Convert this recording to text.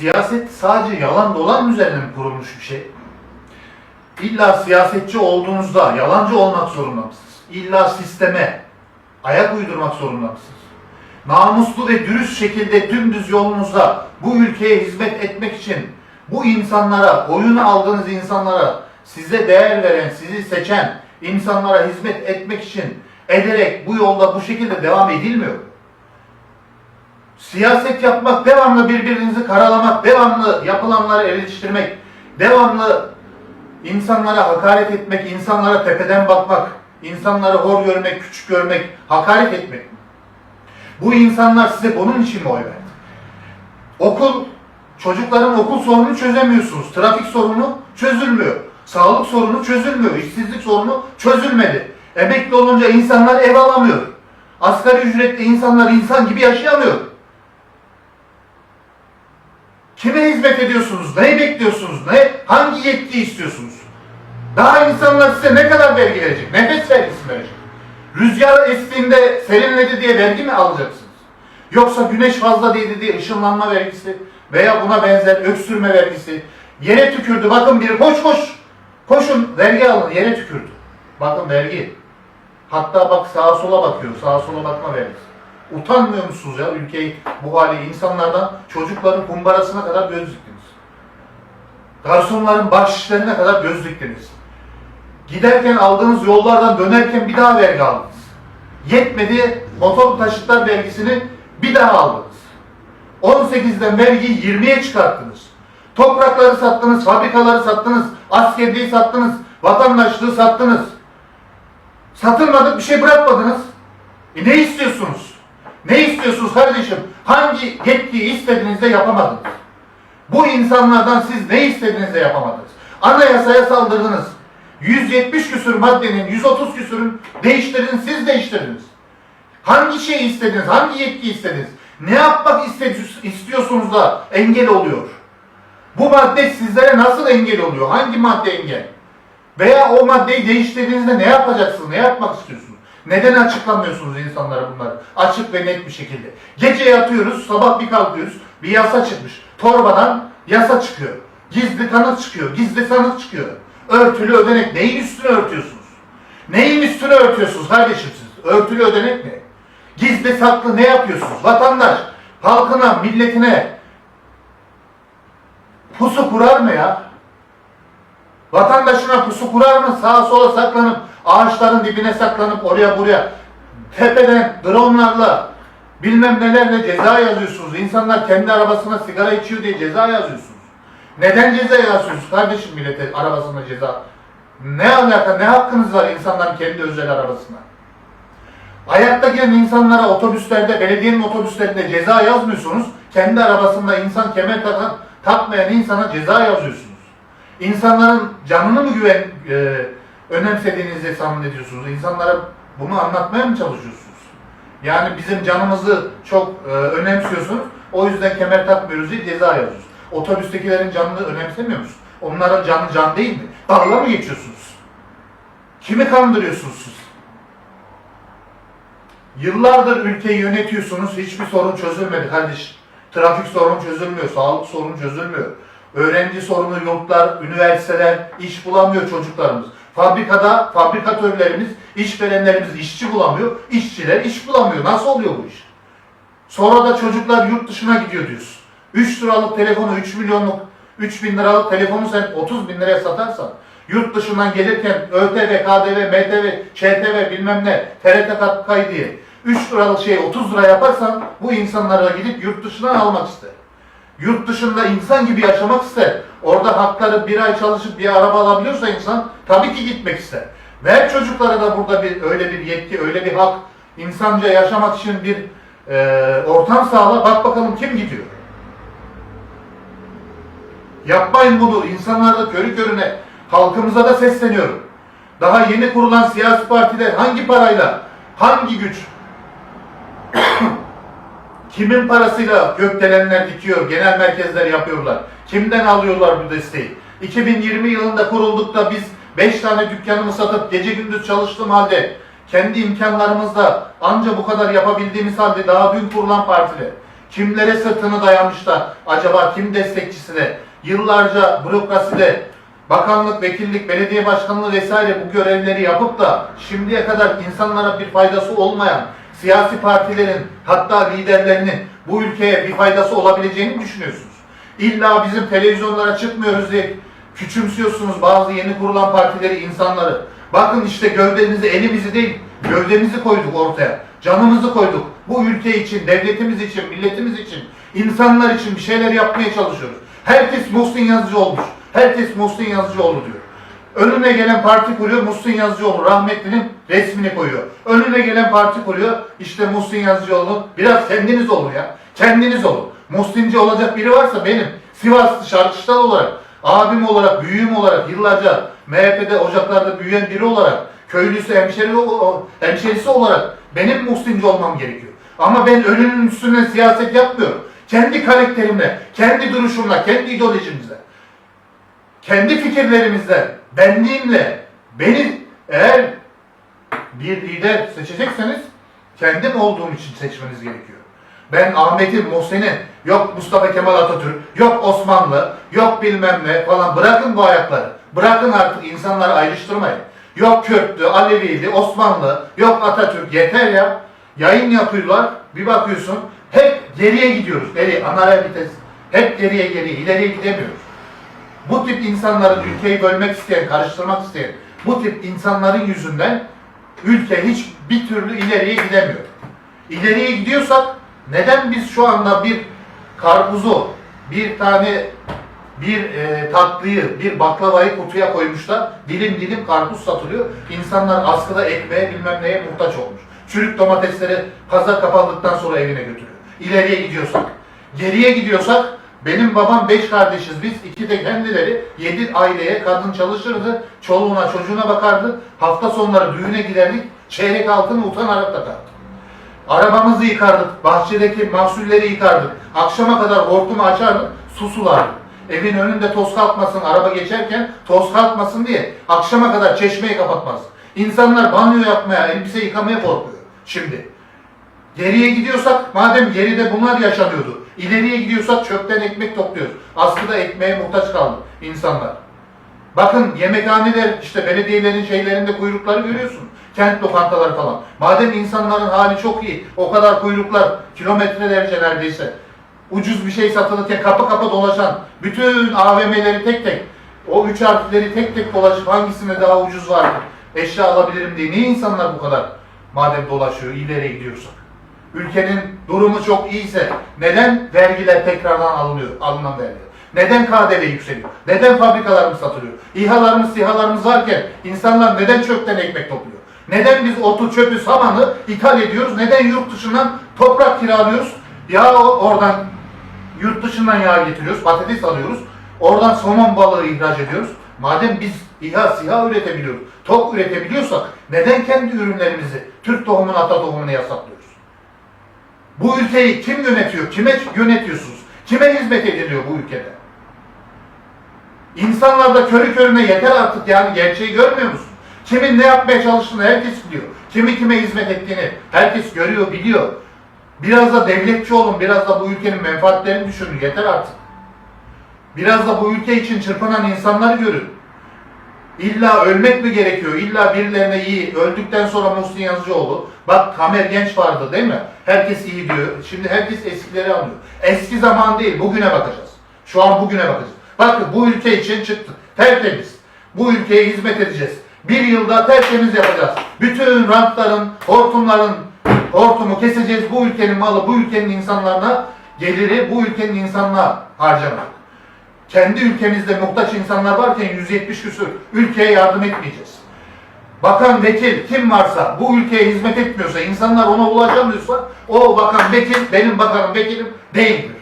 siyaset sadece yalan dolan üzerine mi kurulmuş bir şey? İlla siyasetçi olduğunuzda yalancı olmak zorunda mısınız? İlla sisteme ayak uydurmak zorunda mısınız? Namuslu ve dürüst şekilde dümdüz yolunuzda bu ülkeye hizmet etmek için bu insanlara, oyunu aldığınız insanlara, size değer veren, sizi seçen insanlara hizmet etmek için ederek bu yolda bu şekilde devam edilmiyor. Siyaset yapmak, devamlı birbirinizi karalamak, devamlı yapılanları eleştirmek, devamlı insanlara hakaret etmek, insanlara tepeden bakmak, insanları hor görmek, küçük görmek, hakaret etmek. Bu insanlar size bunun için mi oy verdi? Okul, çocukların okul sorununu çözemiyorsunuz. Trafik sorunu çözülmüyor. Sağlık sorunu çözülmüyor. İşsizlik sorunu çözülmedi. Emekli olunca insanlar ev alamıyor. Asgari ücretli insanlar insan gibi yaşayamıyor. Kime hizmet ediyorsunuz? Neyi bekliyorsunuz? Ne, hangi yetki istiyorsunuz? Daha insanlar size ne kadar vergi verecek? Nefes vergisi verecek? Rüzgar estiğinde serinledi diye vergi mi alacaksınız? Yoksa güneş fazla değdi diye ışınlanma vergisi veya buna benzer öksürme vergisi. Yere tükürdü. Bakın bir koş koş. Koşun vergi alın. Yere tükürdü. Bakın vergi. Hatta bak sağa sola bakıyor. Sağa sola bakma vergisi. Utanmıyor musunuz ya ülkeyi bu hale insanlardan çocukların kumbarasına kadar göz diktiniz. Garsonların bahşişlerine kadar göz diktiniz. Giderken aldığınız yollardan dönerken bir daha vergi aldınız. Yetmedi motor taşıtlar vergisini bir daha aldınız. 18'den vergiyi 20'ye çıkarttınız. Toprakları sattınız, fabrikaları sattınız, askerliği sattınız, vatandaşlığı sattınız. Satılmadık bir şey bırakmadınız. E ne istiyorsunuz? Ne istiyorsunuz kardeşim? Hangi yetkiyi istediğinizde yapamadınız? Bu insanlardan siz ne istediğinizde yapamadınız? Anayasaya saldırdınız. 170 küsür maddenin 130 küsürün değiştirdiniz, siz değiştirdiniz. Hangi şeyi istediniz, hangi yetki istediniz? Ne yapmak istiyorsunuz da engel oluyor? Bu madde sizlere nasıl engel oluyor? Hangi madde engel? Veya o maddeyi değiştirdiğinizde ne yapacaksınız? Ne yapmak istiyorsunuz? Neden açıklamıyorsunuz insanlara bunları? Açık ve net bir şekilde. Gece yatıyoruz, sabah bir kalkıyoruz. Bir yasa çıkmış. Torbadan yasa çıkıyor. Gizli kanıt çıkıyor. Gizli sanık çıkıyor. Örtülü ödenek. Neyin üstüne örtüyorsunuz? Neyin üstüne örtüyorsunuz kardeşim siz? Örtülü ödenek ne? Gizli saklı ne yapıyorsunuz? Vatandaş halkına, milletine pusu kurar mı ya? Vatandaşına pusu kurar mı? Sağa sola saklanıp, ağaçların dibine saklanıp oraya buraya tepeden dronlarla bilmem nelerle ceza yazıyorsunuz. İnsanlar kendi arabasına sigara içiyor diye ceza yazıyorsunuz. Neden ceza yazıyorsunuz kardeşim millete arabasına ceza? Ne alaka, ne hakkınız var insanların kendi özel arabasına? Ayakta gelen insanlara otobüslerde, belediyenin otobüslerinde ceza yazmıyorsunuz. Kendi arabasında insan kemer takan, takmayan insana ceza yazıyorsunuz. İnsanların canını mı güven e, önemsediğinizi zannediyorsunuz? İnsanlara bunu anlatmaya mı çalışıyorsunuz? Yani bizim canımızı çok e, önemsiyorsunuz. O yüzden kemer takmıyoruz diye ceza yazıyorsunuz. Otobüstekilerin canını önemsemiyor musunuz? Onların canı can değil mi? Dalga mı geçiyorsunuz? Kimi kandırıyorsunuz siz? Yıllardır ülkeyi yönetiyorsunuz, hiçbir sorun çözülmedi kardeş. Trafik sorunu çözülmüyor, sağlık sorunu çözülmüyor. Öğrenci sorunu, yurtlar, üniversiteler, iş bulamıyor çocuklarımız. Fabrikada fabrikatörlerimiz, işverenlerimiz işçi bulamıyor, işçiler iş bulamıyor. Nasıl oluyor bu iş? Sonra da çocuklar yurt dışına gidiyor diyorsun. 3 liralık telefonu, 3 milyonluk, 3 bin liralık telefonu sen 30 bin liraya satarsan, yurt dışından gelirken ÖTV, KDV, MTV, ÇTV bilmem ne, TRT katkı diye 3 liralık şeyi 30 lira yaparsan bu insanlara gidip yurt dışından almak ister. Yurt dışında insan gibi yaşamak ister. Orada hakları bir ay çalışıp bir araba alabiliyorsa insan tabii ki gitmek ister. Ver çocuklara da burada bir öyle bir yetki, öyle bir hak, insanca yaşamak için bir e, ortam sağla. Bak bakalım kim gidiyor. Yapmayın bunu. İnsanlar da körü körüne. Halkımıza da sesleniyorum. Daha yeni kurulan siyasi partiler hangi parayla, hangi güç, kimin parasıyla gökdelenler dikiyor, genel merkezler yapıyorlar? Kimden alıyorlar bu desteği? 2020 yılında kurulduk da biz 5 tane dükkanımı satıp gece gündüz çalıştığım halde kendi imkanlarımızla anca bu kadar yapabildiğimiz halde daha dün kurulan partiler kimlere sırtını dayamış da acaba kim destekçisi de yıllarca bürokraside bakanlık, vekillik, belediye başkanlığı vesaire bu görevleri yapıp da şimdiye kadar insanlara bir faydası olmayan siyasi partilerin hatta liderlerinin bu ülkeye bir faydası olabileceğini mi düşünüyorsunuz? İlla bizim televizyonlara çıkmıyoruz diye küçümsüyorsunuz bazı yeni kurulan partileri, insanları. Bakın işte gövdemizi, elimizi değil, gövdemizi koyduk ortaya. Canımızı koyduk. Bu ülke için, devletimiz için, milletimiz için, insanlar için bir şeyler yapmaya çalışıyoruz. Herkes Muhsin Yazıcı olmuş. Herkes Muhsin Yazıcıoğlu diyor. Önüne gelen parti kuruyor, Muhsin Yazıcıoğlu rahmetlinin resmini koyuyor. Önüne gelen parti kuruyor, işte Muhsin Yazıcıoğlu. Biraz kendiniz olun ya. Kendiniz olun. Muhsinci olacak biri varsa benim. Sivaslı şarkıcılar olarak, abim olarak, büyüğüm olarak, yıllarca MHP'de ocaklarda büyüyen biri olarak, köylüsü, hemşeri, hemşerisi olarak benim Muhsinci olmam gerekiyor. Ama ben önünün üstüne siyaset yapmıyorum. Kendi karakterimle, kendi duruşumla, kendi ideolojimizle kendi fikirlerimizle, benliğimle beni eğer bir lider seçecekseniz kendim olduğum için seçmeniz gerekiyor. Ben Ahmet'in, Muhsin'in, yok Mustafa Kemal Atatürk, yok Osmanlı, yok bilmem ne falan bırakın bu ayakları. Bırakın artık insanları ayrıştırmayın. Yok Kürttü, Aleviydi, Osmanlı, yok Atatürk yeter ya. Yayın yapıyorlar, bir bakıyorsun hep geriye gidiyoruz. Geriye, anara vites. Hep geriye geriye, ileriye gidemiyoruz. Bu tip insanların ülkeyi bölmek isteyen, karıştırmak isteyen, bu tip insanların yüzünden ülke hiç bir türlü ileriye gidemiyor. İleriye gidiyorsak neden biz şu anda bir karpuzu, bir tane bir e, tatlıyı, bir baklavayı kutuya koymuşlar, dilim dilim karpuz satılıyor. İnsanlar askıda ekmeğe bilmem neye muhtaç olmuş. Çürük domatesleri pazar kapandıktan sonra evine götürüyor. İleriye gidiyorsak. Geriye gidiyorsak benim babam beş kardeşiz biz. iki de kendileri yedi aileye kadın çalışırdı. Çoluğuna çocuğuna bakardı. Hafta sonları düğüne giderdik. Çeyrek altını utanarak takardık. Arabamızı yıkardık. Bahçedeki mahsulleri yıkardık. Akşama kadar hortumu açardık. Su sulardık. Evin önünde toz kalkmasın, araba geçerken toz kalkmasın diye akşama kadar çeşmeyi kapatmaz. İnsanlar banyo yapmaya, elbise yıkamaya korkuyor şimdi. Geriye gidiyorsak, madem geride bunlar yaşanıyordu, ileriye gidiyorsak çöpten ekmek topluyoruz. Aslında ekmeğe muhtaç kaldı insanlar. Bakın yemekhaneler, işte belediyelerin şeylerinde kuyrukları görüyorsun. Kent lokantaları falan. Madem insanların hali çok iyi, o kadar kuyruklar, kilometrelerce neredeyse. Ucuz bir şey satılırken kapı kapı dolaşan, bütün AVM'leri tek tek, o üç harfleri tek tek dolaşıp hangisine daha ucuz var, eşya alabilirim diye. Niye insanlar bu kadar madem dolaşıyor, ileriye gidiyorsak? Ülkenin durumu çok iyiyse neden vergiler tekrardan alınıyor, alınan vergiler? Neden KDV yükseliyor? Neden fabrikalarımız satılıyor? İHA'larımız, SİHA'larımız varken insanlar neden çöpten ekmek topluyor? Neden biz otu, çöpü, samanı ithal ediyoruz? Neden yurt dışından toprak kiralıyoruz? Yağ oradan yurt dışından yağ getiriyoruz, patates alıyoruz. Oradan somon balığı ihraç ediyoruz. Madem biz İHA, SİHA üretebiliyoruz, tok üretebiliyorsak neden kendi ürünlerimizi, Türk tohumunu, ata tohumunu yasaklıyoruz? Bu ülkeyi kim yönetiyor? Kime yönetiyorsunuz? Kime hizmet ediliyor bu ülkede? İnsanlar da körü körüne yeter artık yani gerçeği görmüyor musun? Kimin ne yapmaya çalıştığını herkes biliyor. Kimi kime hizmet ettiğini herkes görüyor, biliyor. Biraz da devletçi olun, biraz da bu ülkenin menfaatlerini düşünün. Yeter artık. Biraz da bu ülke için çırpınan insanları görün. İlla ölmek mi gerekiyor? İlla birilerine iyi. Öldükten sonra Muhsin Yazıcıoğlu. Bak Kamer Genç vardı değil mi? Herkes iyi diyor. Şimdi herkes eskileri anlıyor. Eski zaman değil. Bugüne bakacağız. Şu an bugüne bakacağız. Bakın bu ülke için çıktık. Tertemiz. Bu ülkeye hizmet edeceğiz. Bir yılda tertemiz yapacağız. Bütün rantların, hortumların hortumu keseceğiz. Bu ülkenin malı, bu ülkenin insanlarına geliri, bu ülkenin insanına harcamak. Kendi ülkemizde muhtaç insanlar varken 170 küsur ülkeye yardım etmeyeceğiz. Bakan, vekil kim varsa bu ülkeye hizmet etmiyorsa, insanlar ona ulaşamıyorsa o bakan, vekil benim bakanım, vekilim değildir.